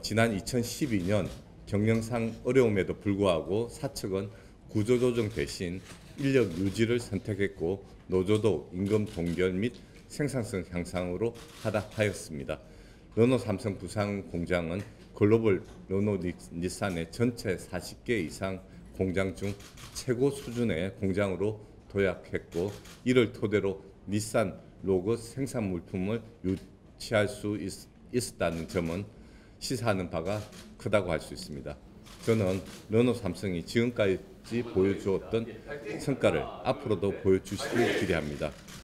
지난 2012년 경영상 어려움에도 불구하고 사측은 구조조정 대신 인력 유지를 선택했고 노조도 임금 동결 및 생산성 향상으로 하락하였습니다. 르노 삼성 부산 공장은 글로벌 르노 니- 닛산의 전체 40개 이상 공장 중 최고 수준의 공장으로 도약했고 이를 토대로 닛산 로고 생산 물품을 유치할 수 있, 있었다는 점은 시사하는 바가 크다고 할 수 있습니다. 저는 르노 삼성이 지금까지 보여주었던 성과를 앞으로도 보여주시길 기대합니다.